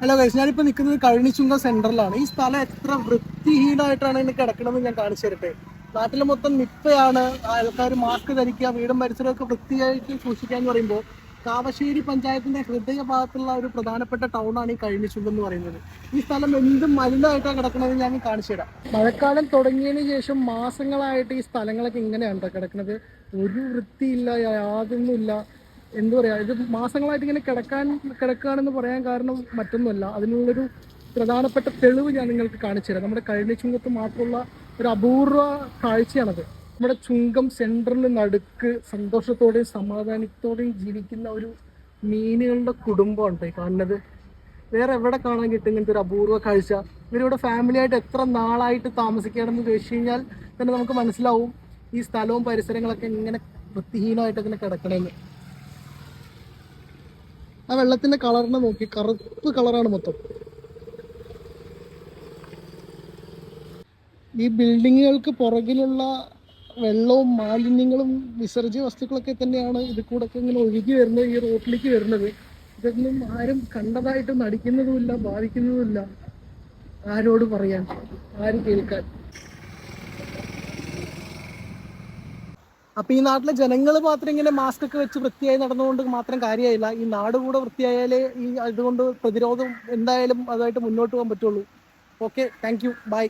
Hello guys ഞാനിപ്പോൾ നിൽക്കുന്നത് കഴിഞ്ഞിച്ചുങ്ക സെന്ററിലാണ് ഈ സ്ഥലം എത്ര വൃത്തിഹീനമായിട്ടാണ് ഇന്ന് കിടക്കണമെന്ന് ഞാൻ കാണിച്ചു തരട്ടെ. നാട്ടിൽ മൊത്തം നിപ്പയാണ്. ആൾക്കാർ മാസ്ക് ധരിക്കുക വീടും പരിസരമൊക്കെ വൃത്തിയായിട്ട് സൂക്ഷിക്കുക എന്ന് പറയുമ്പോൾ കാവശ്ശേരി പഞ്ചായത്തിന്റെ ഹൃദയഭാഗത്തുള്ള ഒരു പ്രധാനപ്പെട്ട ടൗണാണ് ഈ കഴിഞ്ഞിച്ചുങ്ക എന്ന് പറയുന്നത്. ഈ സ്ഥലം എന്ത് മലിനമായിട്ടാണ് കിടക്കണമെന്ന് ഞാൻ കാണിച്ചു തരാം. മഴക്കാലം തുടങ്ങിയതിന് ശേഷം മാസങ്ങളായിട്ട് ഈ സ്ഥലങ്ങളൊക്കെ ഇങ്ങനെയാണ് കിടക്കുന്നത് ഒരു വൃത്തിയില്ല യാതൊന്നുമില്ല. എന്താ പറയാ ഇത് മാസങ്ങളായിട്ട് ഇങ്ങനെ കിടക്കാൻ കിടക്കുകയാണെന്ന് പറയാൻ കാരണം മറ്റൊന്നുമല്ല. അതിനുള്ളൊരു പ്രധാനപ്പെട്ട തെളിവ് ഞാൻ നിങ്ങൾക്ക് കാണിച്ചു തരാം. നമ്മുടെ കഴിഞ്ഞ ചുങ്കത്ത് മാത്രമുള്ള ഒരു അപൂർവ കാഴ്ചയാണത്. നമ്മുടെ ചുങ്കം സെൻട്രൽ നടുക്ക് സന്തോഷത്തോടെയും സമാധാനത്തോടെയും ജീവിക്കുന്ന ഒരു മീനുകളുടെ കുടുംബമുണ്ട് ഈ കാണുന്നത്. വേറെ എവിടെ കാണാൻ കിട്ടും ഇങ്ങനത്തെ ഒരു അപൂർവ കാഴ്ച? ഇവരിവിടെ ഫാമിലി ആയിട്ട് എത്ര നാളായിട്ട് താമസിക്കുകയാണെന്ന് ചോദിച്ചു കഴിഞ്ഞാൽ തന്നെ നമുക്ക് മനസ്സിലാവും ഈ സ്ഥലവും പരിസരങ്ങളൊക്കെ ഇങ്ങനെ വൃത്തിഹീനമായിട്ട് ഇങ്ങനെ കിടക്കണമെന്ന് ആ വെള്ളത്തിന്റെ കളറിനെ നോക്കി കറുപ്പ് കളറാണ് മൊത്തം. ഈ ബിൽഡിങ്ങുകൾക്ക് പുറകിലുള്ള വെള്ളവും മാലിന്യങ്ങളും വിസർജ്യ വസ്തുക്കളൊക്കെ തന്നെയാണ് ഇത് കൂടെ ഇങ്ങനെ ഒഴുകി വരുന്നത് ഈ റോട്ടിലേക്ക് വരുന്നത്. ഇതൊന്നും ആരും കണ്ടതായിട്ട് നടിക്കുന്നതുമില്ല ബാധിക്കുന്നതുമില്ല. ആരോട് പറയാൻ? ആര് കേൾക്കാൻ? അപ്പൊ ഈ നാട്ടിലെ ജനങ്ങൾ മാത്രം ഇങ്ങനെ മാസ്ക് ഒക്കെ വെച്ച് വൃത്തിയായി നടന്നുകൊണ്ട് മാത്രം കാര്യമായില്ല. ഈ നാട് കൂടെ വൃത്തിയായാലേ ഈ അതുകൊണ്ട് പ്രതിരോധം എന്തായാലും അതുമായിട്ട് മുന്നോട്ട് പോകാൻ പറ്റുള്ളൂ. Okay thank you by